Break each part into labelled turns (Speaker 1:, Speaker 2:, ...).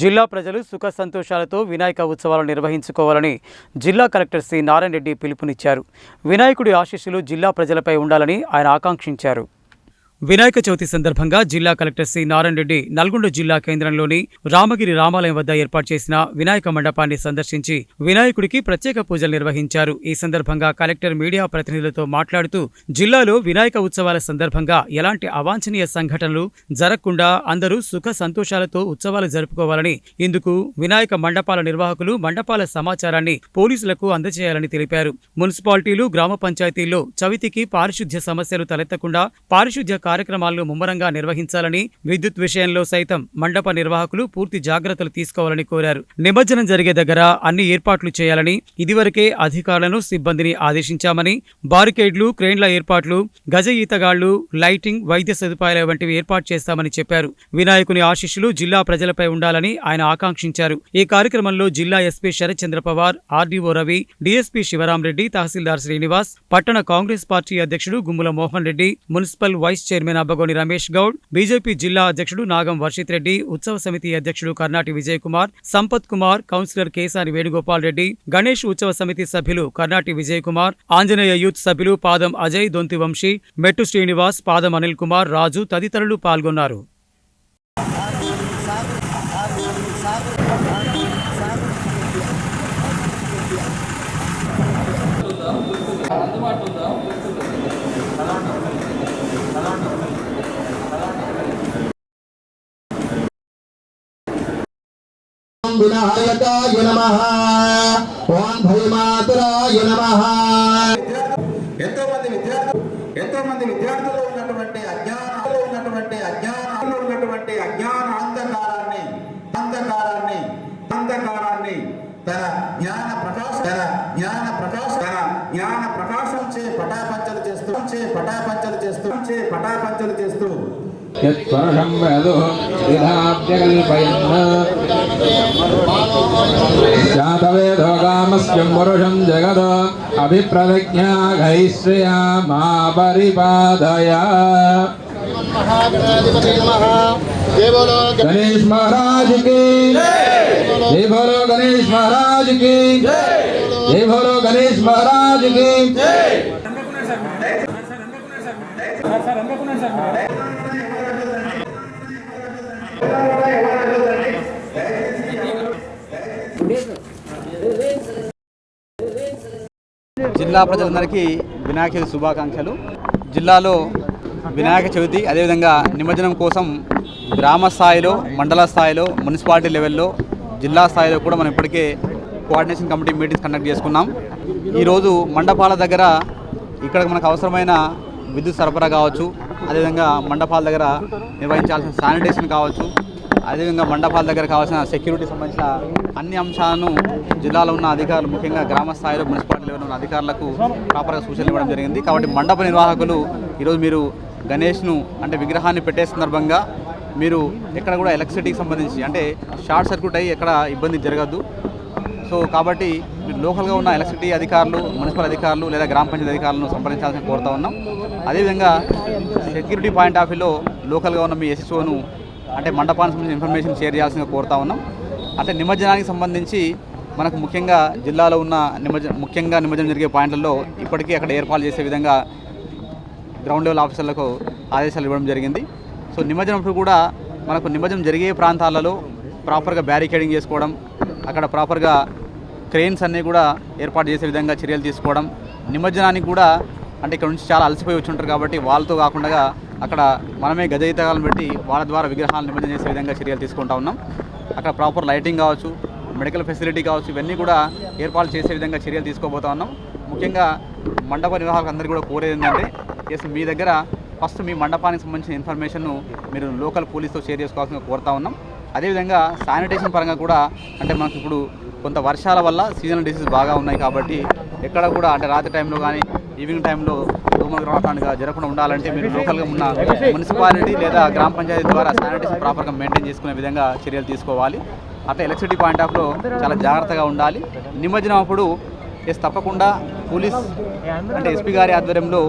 Speaker 1: జిల్లా ప్రజలు సుఖ సంతోషాలతో వినాయక ఉత్సవాలు నిర్వహించుకోవాలని జిల్లా కలెక్టర్ సి. నారాయణ రెడ్డి పిలుపునిచ్చారు. వినాయకుడి ఆశీస్సులు జిల్లా ప్రజలపై ఉండాలని ఆయన ఆకాంక్షించారు. వినాయక చవితి సందర్భంగా జిల్లా కలెక్టర్ సి నారాయణ రెడ్డి నల్గొండ జిల్లా కేంద్రంలోని రామగిరి రామాలయం వద్ద ఏర్పాటు చేసిన వినాయక మండపాన్ని సందర్శించి వినాయకుడికి ప్రత్యేక పూజలు నిర్వహించారు. ఈ సందర్భంగా కలెక్టర్ మీడియా ప్రతినిధులతో మాట్లాడుతూ జిల్లాలో వినాయక ఉత్సవాల సందర్భంగా ఎలాంటి అవాంఛనీయ సంఘటనలు జరగకుండా అందరూ సుఖ సంతోషాలతో ఉత్సవాలు జరుపుకోవాలని ఇందుకు వినాయక మండపాల నిర్వాహకులు మండపాల సమాచారాన్ని పోలీసులకు అందజేయాలని తెలిపారు. మున్సిపాలిటీలు గ్రామ పంచాయతీల్లో చవితికి పారిశుధ్య సమస్యలు తలెత్తకుండా పారిశుధ్య కార్యక్రమాలను ముమ్మరంగా నిర్వహించాలని విద్యుత్ విషయంలో సైతం మండప నిర్వాహకులు పూర్తి జాగ్రత్తలు తీసుకోవాలని కోరారు. నిమజ్జనం జరిగే దగ్గర అన్ని ఏర్పాట్లు చేయాలని ఇదివరకే అధికారులను సిబ్బందిని ఆదేశించామని బారికేడ్లు క్రేన్ల ఏర్పాట్లు గజ ఈతగాళ్ళు లైటింగ్ వైద్య సదుపాయాల వంటివి ఏర్పాటు చేస్తామని చెప్పారు. వినాయకుని ఆశీస్సులు జిల్లా ప్రజలపై ఉండాలని ఆయన ఆకాంక్షించారు. ఈ కార్యక్రమంలో జిల్లా SP Sharathchandra Pawar RDO Ravi DSP Shivaramreddy తహసీల్దార్ శ్రీనివాస్ పట్టణ కాంగ్రెస్ పార్టీ అధ్యక్షుడు Gummula Mohan Reddy municipal vice chairman Abbagoni Ramesh Goud BJP జిల్లా అధ్యక్షుడు నాగం వర్షిత్ రెడ్డి ఉత్సవ సమితి అధ్యక్షుడు కర్ణాటి విజయ్ కుమార్ సంపత్ కుమార్ కౌన్సిలర్ కేసాని వేణుగోపాల్ రెడ్డి గణేష్ ఉత్సవ సమితి సభ్యులు కర్ణాటి విజయ్ కుమార్ ఆంజనేయ యూత్ సభ్యులు పాదం అజయ్ దొంతి వంశీ మెట్టు శ్రీనివాస్ పాదం అనిల్ కుమార్ రాజు తదితరులు పాల్గొన్నారు.
Speaker 2: ఓం వినాయకాయ నమ ఓం భైమాతురాయ నమ
Speaker 3: ఎంతో మంది విద్యార్థులు ఎంతో మంది విద్యార్థులు ఉన్నటువంటి అజ్ఞానంలో ఉన్నటువంటి అజ్ఞానంలో ఉన్నటువంటి అజ్ఞాన అంధకారాన్ని అంధకారాన్ని అంధకారాన్ని తన జ్ఞాన ప్రకాశం తన జ్ఞాన ప్రకాశం తన జ్ఞాన ప్రకాశం చే పటాపంచలు చేస్తూ చే పటాపంచలు చేస్తూ చే పటాపంచలు చేస్తూ
Speaker 4: यत्स्वर्णं वेदो जातवेदो पुरुषं जगद अभिप्रविज्ञाघैः श्रिया मा गणेश महाराज की जय। गणेश महाराज की जय। गणेश महाराज की
Speaker 5: జిల్లా ప్రజలందరికీ వినాయక చవితి శుభాకాంక్షలు. జిల్లాలో వినాయక చవితి అదేవిధంగా నిమజ్జనం కోసం గ్రామ స్థాయిలో మండల స్థాయిలో మున్సిపాలిటీ లెవెల్లో జిల్లా స్థాయిలో కూడా మనం ఇప్పటికే కోఆర్డినేషన్ కమిటీ మీటింగ్స్ కండక్ట్ చేసుకున్నాం. ఈరోజు మండపాల దగ్గర ఇక్కడ మనకు అవసరమైన విద్యుత్ సరఫరా కావచ్చు అదేవిధంగా మండపాల దగ్గర నిర్వహించాల్సిన శానిటేషన్ కావచ్చు అదేవిధంగా మండపాల దగ్గర కావాల్సిన సెక్యూరిటీ సంబంధించిన అన్ని అంశాలను జిల్లాలో ఉన్న అధికారులు ముఖ్యంగా గ్రామ స్థాయిలో మున్సిపాలిటీ లెవెల్ ఉన్న అధికారులకు ప్రాపర్గా సూచనలు ఇవ్వడం జరిగింది. కాబట్టి మండప నిర్వాహకులు ఈరోజు మీరు గణేష్ను అంటే విగ్రహాన్ని పెట్టే సందర్భంగా మీరు ఎక్కడ కూడా ఎలక్ట్రిసిటీకి సంబంధించి అంటే షార్ట్ సర్క్యూట్ అయ్యి ఎక్కడ ఇబ్బంది జరగద్దు. సో కాబట్టి లోకల్గా ఉన్న ఎలక్ట్రిసిటీ అధికారులు మున్సిపల్ అధికారులు లేదా గ్రామ పంచాయతీ అధికారులను సంప్రదించాల్సిన కోరుతా ఉన్నాం. అదేవిధంగా సెక్యూరిటీ పాయింట్ ఆఫ్ వ్యూలో లోకల్గా ఉన్న మీ ఎస్ఎస్ఓను అంటే మండపానికి సంబంధించిన ఇన్ఫర్మేషన్ షేర్ చేయాల్సిందిగా కోరుతా ఉన్నాం. అంటే నిమజ్జనానికి సంబంధించి మనకు ముఖ్యంగా జిల్లాలో ఉన్న నిమజ్జ ముఖ్యంగా నిమజ్జనం జరిగే పాయింట్లలో ఇప్పటికీ అక్కడ ఏర్పాటు చేసే విధంగా గ్రౌండ్ లెవెల్ ఆఫీసర్లకు ఆదేశాలు ఇవ్వడం జరిగింది. సో నిమజ్జనం కూడా మనకు నిమజ్జనం జరిగే ప్రాంతాలలో ప్రాపర్గా బ్యారికేడింగ్ చేసుకోవడం అక్కడ ప్రాపర్గా క్రెయిన్స్ అన్నీ కూడా ఏర్పాటు చేసే విధంగా చర్యలు తీసుకోవడం నిమజ్జనానికి కూడా అంటే ఇక్కడ నుంచి చాలా అలసిపోయి వచ్చి ఉంటారు కాబట్టి వాళ్ళతో కాకుండా అక్కడ మనమే గజయితగాలను పెట్టి వాళ్ళ ద్వారా విగ్రహాలను నిమజ్జనం చేసే విధంగా చర్యలు తీసుకుంటా ఉన్నాం. అక్కడ ప్రాపర్ లైటింగ్ కావచ్చు మెడికల్ ఫెసిలిటీ కావచ్చు ఇవన్నీ కూడా ఏర్పాటు చేసే విధంగా చర్యలు తీసుకోబోతా ఉన్నాం. ముఖ్యంగా మండప నిర్వాహకులు అందరికీ కూడా కోరేది ఏంటంటే ఎస్ మీ దగ్గర ఫస్ట్ మీ మండపానికి సంబంధించిన ఇన్ఫర్మేషన్ను మీరు లోకల్ పోలీస్తో షేర్ చేసుకోవాల్సిన కోరుతా ఉన్నాం. అదేవిధంగా శానిటేషన్ పరంగా కూడా అంటే మనకి ఇప్పుడు కొంత వర్షాల వల్ల సీజనల్ డిసీజ్ బాగా ఉన్నాయి కాబట్టి ఎక్కడ కూడా అంటే రాత్రి టైంలో కానీ ఈవినింగ్ టైంలో దోమలు రావడానికి జరగకుండా ఉండాలంటే మీరు లోకల్గా ఉన్న మున్సిపాలిటీ లేదా గ్రామ పంచాయతీ ద్వారా శానిటేషన్ ప్రాపర్గా మెయింటైన్ చేసుకునే విధంగా చర్యలు తీసుకోవాలి. అట్లా ఎలక్ట్రిసిటీ పాయింట్ ఆఫ్లో చాలా జాగ్రత్తగా ఉండాలి. నిమజ్జనం అప్పుడు ఎస్ తప్పకుండా పోలీస్ అంటే ఎస్పీ గారి ఆధ్వర్యంలో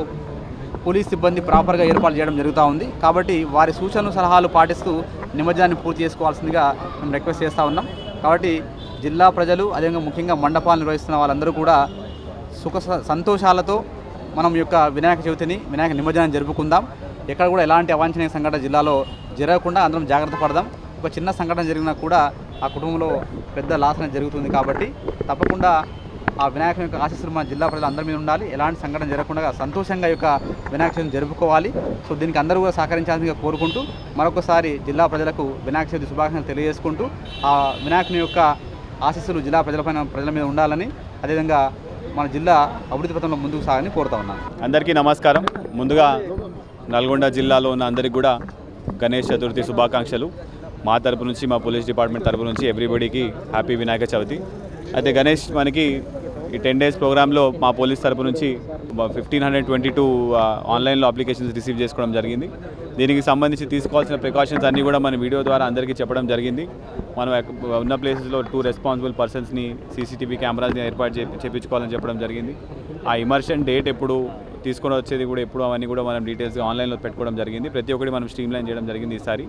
Speaker 5: పోలీస్ సిబ్బంది ప్రాపర్గా ఏర్పాటు చేయడం జరుగుతూ ఉంది. కాబట్టి వారి సూచనలు సలహాలు పాటిస్తూ నిమజ్జనాన్ని పూర్తి చేసుకోవాల్సిందిగా మేము రిక్వెస్ట్ చేస్తూ ఉన్నాం. కాబట్టి జిల్లా ప్రజలు అదేవిధంగా ముఖ్యంగా మండపాలు నిర్వహిస్తున్న వాళ్ళందరూ కూడా సుఖ స- సంతోషాలతో మనం యొక్క వినాయక చవితిని వినాయక నిమజ్జనం జరుపుకుందాం. ఎక్కడ కూడా ఎలాంటి అవాంఛనీయ సంఘటన జిల్లాలో జరగకుండా అందరం జాగ్రత్త పడదాం. ఒక చిన్న సంఘటన జరిగినా కూడా ఆ కుటుంబంలో పెద్ద లాసన జరుగుతుంది కాబట్టి తప్పకుండా ఆ వినాయకుని యొక్క ఆశీస్సులు మన జిల్లా ప్రజలు అందరి మీద ఉండాలి. ఎలాంటి సంఘటన జరగకుండా సంతోషంగా యొక్క వినాయక చవితిని జరుపుకోవాలి. సో దీనికి అందరూ కూడా సహకరించాల్సిందిగా కోరుకుంటూ మరొకసారి జిల్లా ప్రజలకు వినాయక చవితి శుభాకాంక్షలు తెలియజేసుకుంటూ ఆ వినాయకుని యొక్క ఆశీస్సులు జిల్లా ప్రజలపైన ప్రజల మీద ఉండాలని అదేవిధంగా మన జిల్లా అభివృద్ధి పథంలో ముందుకు సాగని కోరుతా ఉన్నాను.
Speaker 6: అందరికీ నమస్కారం. ముందుగా నల్గొండ జిల్లాలో ఉన్న అందరికీ కూడా గణేష్ చతుర్థి శుభాకాంక్షలు. మా తరపు నుంచి మా పోలీస్ డిపార్ట్మెంట్ తరపు నుంచి ఎవ్రీబడికి హ్యాపీ వినాయక చవితి. అయితే గణేష్ మనకి ఈ టెన్ డేస్ ప్రోగ్రాంలో మా పోలీస్ తరపు నుంచి ఫిఫ్టీన్ హండ్రెడ్ ట్వంటీ టూ ఆన్లైన్లో అప్లికేషన్స్ రిసీవ్ చేసుకోవడం జరిగింది. దీనికి సంబంధించి తీసుకోవాల్సిన ప్రికాషన్స్ అన్నీ కూడా మన వీడియో ద్వారా అందరికీ చెప్పడం జరిగింది. మనం ఉన్న ప్లేసెస్లో టూ రెస్పాన్సిబుల్ పర్సన్స్ని సీసీటీవీ కెమెరాస్ని ఏర్పాటు చేపి చేపించుకోవాలని చెప్పడం జరిగింది. ఆ ఇమర్షన్ డేట్ ఎప్పుడు తీసుకొని వచ్చేది కూడా ఎప్పుడు అవన్నీ కూడా మనం డీటెయిల్స్గా ఆన్లైన్లో పెట్టుకోవడం జరిగింది. ప్రతి ఒక్కటి మనం స్ట్రీమ్లైన్ చేయడం జరిగింది ఈసారి.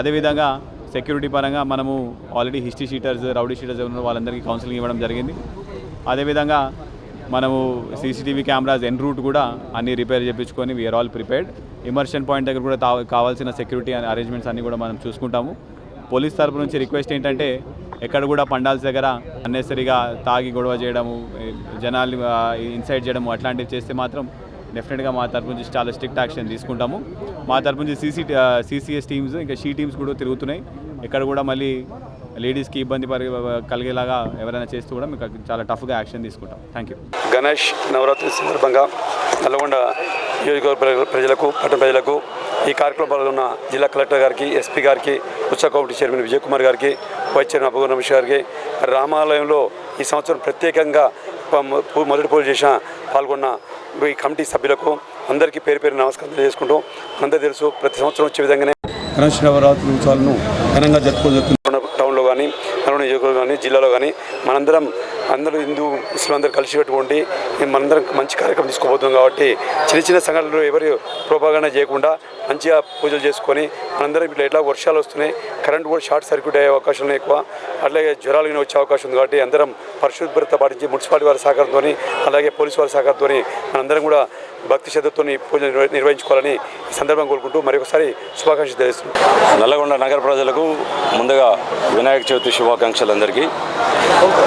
Speaker 6: అదేవిధంగా సెక్యూరిటీ పరంగా మనము already history sheeters rowdy sheeters ఉన్న వాళ్ళందరికీ కౌన్సిలింగ్ ఇవ్వడం జరిగింది. అదేవిధంగా మనము సీసీటీవీ కెమెరాస్ ఎన్ రూట్ కూడా అన్ని రిపేర్ చేయించుకొని we're all prepared immersion point దగ్గర కూడా కావాల్సిన సెక్యూరిటీ అరేంజ్మెంట్స్ అన్నీ కూడా మనం చూసుకుంటాము. పోలీస్ తరపు నుంచి రిక్వెస్ట్ ఏంటంటే ఎక్కడ కూడా పండాల్స్ దగ్గర అన్నెసరిగా తాగి గొడవ చేయడము జనాలు జనాల్ని ఇన్సైట్ చేయడము అట్లాంటివి చేస్తే మాత్రం డెఫినెట్గా మా తరపు నుంచి చాలా స్ట్రిక్ట్ యాక్షన్ తీసుకుంటాము. మా తరపు నుంచి సీసీ సీసీఎస్ టీమ్స్ ఇంకా షీ టీమ్స్ కూడా తిరుగుతున్నాయి. ఎక్కడ కూడా మళ్ళీ లేడీస్కి ఇబ్బంది పరి కలిగేలాగా ఎవరైనా చేస్తూ కూడా మీకు చాలా టఫ్గా యాక్షన్ తీసుకుంటాం. Thank you.
Speaker 7: గణేష్ నవరాత్రి సందర్భంగా నల్గొండ నియోజకవర్గ ప్రజ- ప్రజలకు పట్టణ ప్రజలకు ఈ కార్యక్రమంలో ఉన్న జిల్లా కలెక్టర్ గారికి ఎస్పీ గారికి ఉత్సవ కమిటీ చైర్మన్ విజయ్ కుమార్ గారికి వైస్ చైర్మన్ అపూర్ణ రమేష్ గారికి రామాలయంలో ఈ సంవత్సరం ప్రత్యేకంగా మొదటి పూజ చేసిన పాల్గొన్న ఈ కమిటీ సభ్యులకు అందరికీ పేరు పేరు నమస్కారం తెలియజేసుకుంటూ అందరూ తెలుసు ప్రతి సంవత్సరం వచ్చే విధంగానే గణేష్ నవరాత్రి ఉత్సవాలను ఘనంగా టౌన్లో కానీ నియోజకవర్గం కానీ జిల్లాలో కానీ మనందరం అందరూ హిందూ ముస్లిం అందరూ కలిసి పెట్టుకోండి. మేము మనందరం మంచి కార్యక్రమం తీసుకోబోతున్నాం కాబట్టి చిన్న చిన్న సంఘటనలు ఎవరు ప్రోపాగండ చేయకుండా మంచిగా పూజలు చేసుకొని మనందరం ఇట్లా ఎట్లా వర్షాలు వస్తున్నాయి కరెంట్ కూడా షార్ట్ సర్క్యూట్ అయ్యే అవకాశం ఎక్కువ. అట్లాగే జ్వరాలు కానీ వచ్చే అవకాశం ఉంది కాబట్టి అందరం పరిశుభ్రత పాటించి మున్సిపాలిటీ వారి సహకారంతో అలాగే పోలీసు వారి సహకారంతో మనందరం కూడా భక్తి శ్రద్ధతో పూజలు పూజ నిర్వహించుకోవాలని ఈ సందర్భం కోరుకుంటూ మరొకసారి శుభాకాంక్షలు తెలుస్తున్నాం
Speaker 8: నల్లగొండ నగర ప్రజలకు ముందుగా వినాయక చవితి శుభాకాంక్షలు అందరికీ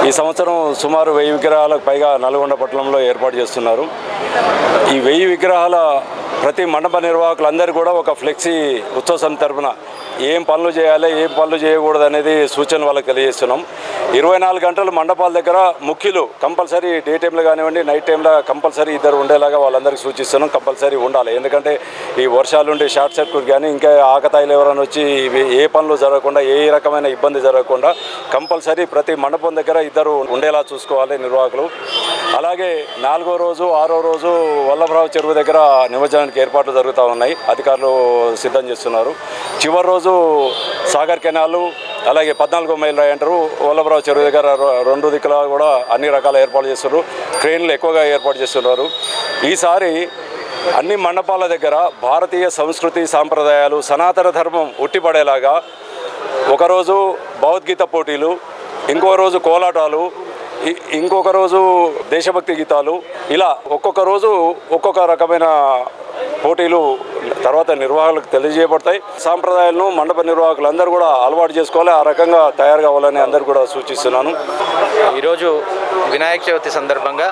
Speaker 8: ఈ సంవత్సరం సుమారు వెయ్యి విగ్రహాలకు పైగా నల్గొండ పట్టణంలో ఏర్పాటు చేస్తున్నారు. ఈ వెయ్యి విగ్రహాల ప్రతి మండప నిర్వాహకులందరూ కూడా ఒక ఫ్లెక్సీ ఉత్సవ సమితి తరపున ఏం పనులు చేయాలి ఏం పనులు చేయకూడదు అనేది సూచన వాళ్ళకి తెలియజేస్తున్నాం. ఇరవై నాలుగు గంటలు మండపాల దగ్గర ముఖ్యులు కంపల్సరీ డే టైంలో కానివ్వండి నైట్ టైంలో కంపల్సరీ ఇద్దరు ఉండేలాగా వాళ్ళందరికీ సూచిస్తున్నాం కంపల్సరీ ఉండాలి. ఎందుకంటే ఈ వర్షాలు ఉండే షార్ట్ సర్క్యూట్ కానీ ఇంకా ఆకతాయిలు ఎవరైనా వచ్చి ఏ పనులు జరగకుండా ఏ రకమైన ఇబ్బంది జరగకుండా కంపల్సరీ ప్రతి మండపం దగ్గర ఇద్దరు ఉండేలా చూసుకోవాలి నిర్వాహకులు. అలాగే నాలుగో రోజు ఆరో రోజు వల్లభరావు చెరువు దగ్గర నిమజ్జనానికి ఏర్పాట్లు జరుగుతూ ఉన్నాయి. అధికారులు సిద్ధం చేస్తున్నారు. చివరి రోజు సాగర్ కెనాలు అలాగే పద్నాలుగో మైల్ రాయి అంటారు. వల్లభరావు చెరువు దగ్గర రెండు దిక్కులా కూడా అన్ని రకాల ఏర్పాట్లు చేస్తున్నారు. క్రెయిన్లు ఎక్కువగా ఏర్పాటు చేస్తున్నారు. ఈసారి అన్ని మండపాల దగ్గర భారతీయ సంస్కృతి సాంప్రదాయాలు సనాతన ధర్మం ఉట్టిపడేలాగా ఒకరోజు భగవద్గీత పోటీలు ఇంకో రోజు కోలాటాలు ఇంకొక రోజు దేశభక్తి గీతాలు ఇలా ఒక్కొక్క రోజు ఒక్కొక్క రకమైన పోటీలు తర్వాత నిర్వాహకులకు తెలియజేయబడతాయి. సాంప్రదాయాలను మండప నిర్వాహకులు అందరూ కూడా అలవాటు చేసుకోవాలి. ఆ రకంగా తయారు కావాలని అందరు కూడా సూచిస్తున్నాను.
Speaker 9: ఈరోజు వినాయక చవితి సందర్భంగా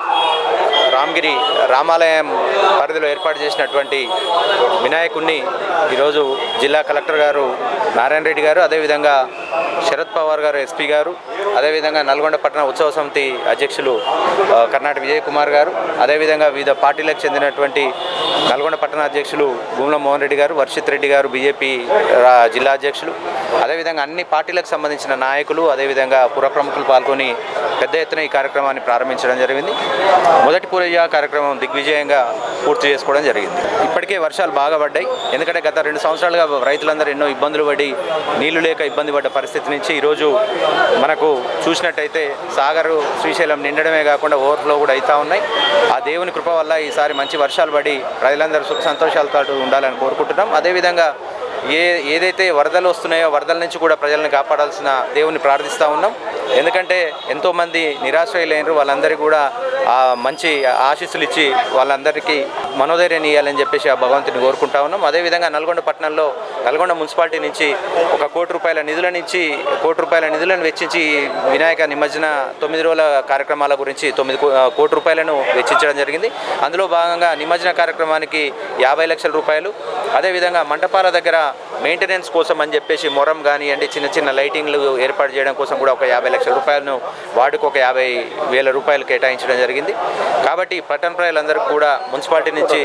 Speaker 9: రామగిరి రామాలయం పరిధిలో ఏర్పాటు చేసినటువంటి వినాయకుడిని ఈరోజు జిల్లా కలెక్టర్ గారు నారాయణ రెడ్డి గారు అదేవిధంగా శరద్ పవార్ గారు ఎస్పీ గారు అదేవిధంగా నల్గొండ పట్టణ ఉత్సవ సమితి అధ్యక్షులు కర్ణాటక విజయ్ కుమార్ గారు అదేవిధంగా వివిధ పార్టీలకు చెందినటువంటి నల్గొండ పట్టణ అధ్యక్షులు భూముల మోహన్ రెడ్డి గారు వర్షిత్ రెడ్డి గారు బీజేపీ జిల్లా అధ్యక్షులు. అదేవిధంగా అన్ని పార్టీలకు సంబంధించిన నాయకులు అదేవిధంగా పుర ప్రముఖులు పాల్గొని పెద్ద ఎత్తున ఈ కార్యక్రమాన్ని ప్రారంభించడం జరిగింది. మొదటి పూజ కార్యక్రమం దిగ్విజయంగా పూర్తి చేసుకోవడం జరిగింది. ఇప్పటికే వర్షాలు బాగా పడ్డాయి. ఎందుకంటే గత రెండు సంవత్సరాలుగా రైతులందరూ ఎన్నో ఇబ్బందులు పడి నీళ్ళు లేక ఇబ్బంది పడ్డ పరిస్థితి నుంచి ఈరోజు మనకు చూసినట్టయితే సాగరు శ్రీశైలం నిండడమే కాకుండా ఓవర్ఫ్లో కూడా అవుతూ ఉన్నాయి. ఆ దేవుని కృప వల్ల ఈసారి మంచి వర్షాలు పడి ప్రజలందరూ సుఖ సంతోషాలతో ఉండాలని కోరుకుంటున్నాం. అదేవిధంగా ఏ ఏదైతే వరదలు వస్తున్నాయో వరదల నుంచి కూడా ప్రజలను కాపాడాల్సిన దేవుని ప్రార్థిస్తూ ఉన్నాం. ఎందుకంటే ఎంతోమంది నిరాశ్రయులైనరు వాళ్ళందరికీ కూడా మంచి ఆశీస్సులు ఇచ్చి వాళ్ళందరికీ మనోధైర్యాన్ని ఇవ్వాలని చెప్పేసి ఆ భగవంతుని కోరుకుంటా ఉన్నాం. అదేవిధంగా నల్గొండ పట్టణంలో నల్గొండ మున్సిపాలిటీ నుంచి ఒక కోటి రూపాయల నిధుల నుంచి కోటి రూపాయల నిధులను వెచ్చించి వినాయక నిమజ్జన తొమ్మిది రోజుల కార్యక్రమాల గురించి తొమ్మిది కో- కోటి రూపాయలను వెచ్చించడం జరిగింది. అందులో భాగంగా నిమజ్జన కార్యక్రమానికి యాభై లక్షల రూపాయలు. అదేవిధంగా మంటపాల దగ్గర మెయింటెనెన్స్ కోసం అని చెప్పేసి మొరం కానివ్వండి చిన్న చిన్న లైటింగ్లు ఏర్పాటు చేయడం కోసం కూడా ఒక యాభై లక్షల రూపాయలను వార్డుకు ఒక యాభై వేల రూపాయలు కేటాయించడం జరిగింది. కాబట్టి పట్టణ ప్రజలందరికీ కూడా మున్సిపాలిటీ నుంచి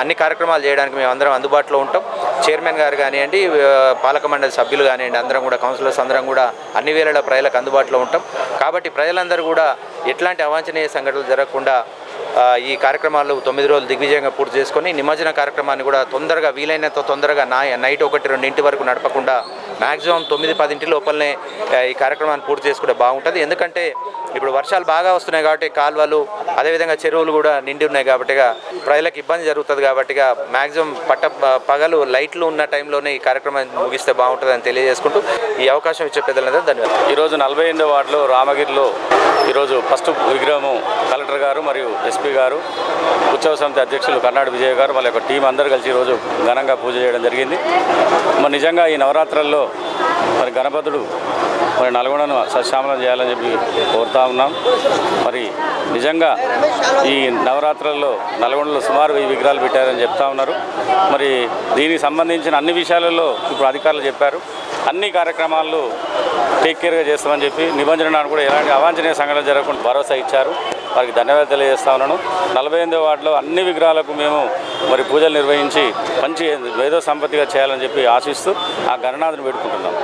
Speaker 9: అన్ని కార్యక్రమాలు చేయడానికి మేము అందరం అందుబాటులో ఉంటాం. చైర్మన్ గారు కానివ్వండి పాలక మండలి సభ్యులు కానివ్వండి అందరం కూడా కౌన్సిలర్స్ అందరం కూడా అన్ని వేళల ప్రజలకు అందుబాటులో ఉంటాం. కాబట్టి ప్రజలందరూ కూడా ఎట్లాంటి అవాంఛనీయ సంఘటనలు జరగకుండా ఈ కార్యక్రమాలు తొమ్మిది రోజులు దిగ్విజయంగా పూర్తి చేసుకొని నిమజ్జన కార్యక్రమాన్ని కూడా తొందరగా వీలైనంత తొందరగా నా నైట్ ఒకటి రెండింటి వరకు నడపకుండా మ్యాక్సిమం తొమ్మిది పదింటి లోపలనే ఈ కార్యక్రమాన్ని పూర్తి చేసుకుంటే బాగుంటుంది. ఎందుకంటే ఇప్పుడు వర్షాలు బాగా వస్తున్నాయి కాబట్టి కాలువలు అదేవిధంగా చెరువులు కూడా నిండి ఉన్నాయి కాబట్టి ప్రజలకు ఇబ్బంది జరుగుతుంది కాబట్టి మ్యాక్సిమం పట్ట పగలు లైట్లు ఉన్న టైంలోనే ఈ కార్యక్రమాన్ని ముగిస్తే బాగుంటుందని తెలియజేసుకుంటూ ఈ అవకాశం ఇచ్చే పెద్దలందరూ ధన్యవాదాలు.
Speaker 10: ఈరోజు నలభై ఎనిమిదో వార్డులో రామగిరిలో ఈరోజు ఫస్ట్ విగ్రహము కలెక్టర్ గారు మరియు ఎస్పీ గారు ఉత్సవ సమితి అధ్యక్షులు కర్ణాడు విజయ్ గారు వాళ్ళ యొక్క టీం అందరు కలిసి ఈరోజు ఘనంగా పూజ చేయడం జరిగింది. మరి నిజంగా ఈ నవరాత్రుల్లో మరి గణపతుడు మరి నల్గొండను సశ్యామలం చేయాలని చెప్పి కోరుతా ఉన్నాం. మరి నిజంగా ఈ నవరాత్రుల్లో నల్గొండలో సుమారు వెయ్యి విగ్రహాలు పెట్టారని చెప్తా ఉన్నారు. మరి దీనికి సంబంధించిన అన్ని విషయాలలో ఇప్పుడు అధికారులు చెప్పారు. అన్ని కార్యక్రమాలు టేక్ కేర్గా చేస్తామని చెప్పి నిబంధనలు కూడా ఎలాంటి అవాంఛనీయ సంఘటన జరగకుండా భరోసా ఇచ్చారు. వారికి ధన్యవాదాలు తెలియజేస్తా ఉన్నాను. నలభై ఎనిమిదో వార్డులో అన్ని విగ్రహాలకు మేము మరి పూజలు నిర్వహించి మంచి వేదో సంపత్తిగా చేయాలని చెప్పి ఆశిస్తూ ఆ గణనాథుని పెట్టుకుంటున్నాం